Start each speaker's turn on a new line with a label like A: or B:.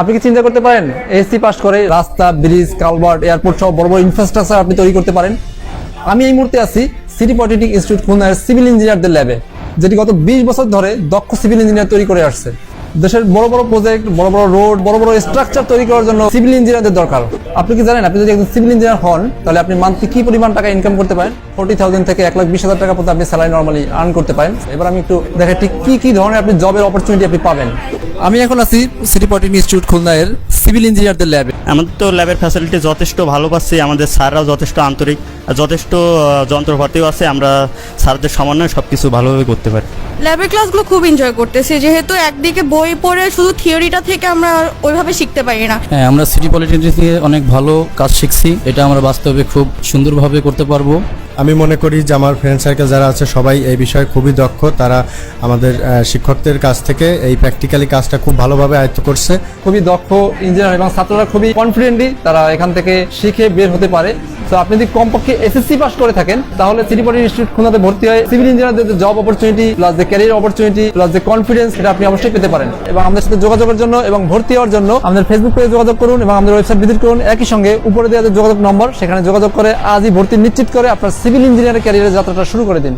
A: আপনি কি চিন্তা করতে পারেন? এসি পাস করে রাস্তা, ব্রিজ, কালভার্ট, এয়ারপোর্ট সহ বড় বড় ইনফ্রাস্ট্রাকচার আপনি তৈরি করতে পারেন। আমি এই মুহূর্তে আছি সিটি পলিটেকনিক ইনস্টিটিউট খুলনার সিভিল ইঞ্জিনিয়ারদের ল্যাবে, যেটি গত বিশ বছর ধরে দক্ষ সিভিল ইঞ্জিনিয়ার তৈরি করে আসছে। দেশের বড় বড় প্রজেক্ট বড় বড় রোড বড় বড় স্ট্রাকচার তৈরি করার জন্য সিভিল ইঞ্জিনিয়ারদের দরকার। আপনি কি জানেন, আপনি যদি একজন সিভিল ইঞ্জিনিয়ার হন, তাহলে আপনি মান্থলি কি পরিমাণ টাকা ইনকাম করতে পারেন? ফোর্টি থাউজেন্ড থেকে এক লাখ বিশ হাজার টাকা পর্যন্ত আপনি স্যালারি নর্মালি আর্ন করতে পারেন। এবার আমি একটু দেখে ঠিক কি কি ধরনের আপনি জবের অপরচুনিটি আপনি পাবেন। আমি এখন আছি সিটি পলিটেকনিক ইনস্টিটিউট খুলনার সিভিল ইঞ্জিনিয়ারদের ল্যাবে
B: আমাদের তো ল্যাবের ফ্যাসিলিটি যথেষ্ট ভালো পাচ্ছি আমাদের স্যাররাও যথেষ্ট আন্তরিক আর যথেষ্ট যন্ত্রপাতিও আছে আমরা স্যারদের সমন্বয়ে সব কিছু ভালোভাবে করতে পারি।
C: ল্যাবের ক্লাসগুলো খুব এনজয় করতেছি যেহেতু একদিকে বই পড়ে শুধু থিওরিটা থেকে আমরা ওইভাবে শিখতে পারি না।
D: হ্যাঁ আমরা সিটি পলিটেকনিক থেকে অনেক ভালো কাজ শিখছি এটা আমরা বাস্তবে খুব সুন্দরভাবে করতে পারব।
E: আমি মনে করি যে আমার ফ্রেন্ড সার্কেল যারা আছে সবাই এই বিষয়ে খুবই দক্ষ। তারা আমাদের শিক্ষকদের কাছ থেকে এই প্র্যাকটিক্যালি কাজটা খুব ভালোভাবে আয়ত্ত করছে।
A: খুবই দক্ষ ইঞ্জিনিয়ার এবং ছাত্ররা খুবই কনফিডেন্টলি তারা এখান থেকে শিখে বের হতে পারে। তো আপনি যদি কমপক্ষে এসএসসি পাস করে থাকেন, তাহলে সিটি পলিটি ইনস্টিটিউট খুলনাতে ভর্তি হয় সিভিল ইঞ্জিনিয়ারদের জব অপরচুনিটি প্লাস যে ক্যারিয়ার অপরচুনিটি প্লাস যে কনফিডেন্স সেটা আপনি অবশ্যই পেতে পারেন। এবং আমাদের সাথে যোগাযোগের জন্য এবং ভর্তি হওয়ার জন্য আমাদের ফেসবুক পেজে যোগাযোগ করুন এবং আমাদের ওয়েবসাইট ভিজিট করুন। একই সঙ্গে উপরে দেওয়া যে যোগাযোগ নম্বর সেখানে যোগাযোগ করে আজই ভর্তি নিশ্চিত করে আপনার সিভিল ইঞ্জিনিয়ারের ক্যারিয়ারের যাত্রাটা শুরু করে দিন।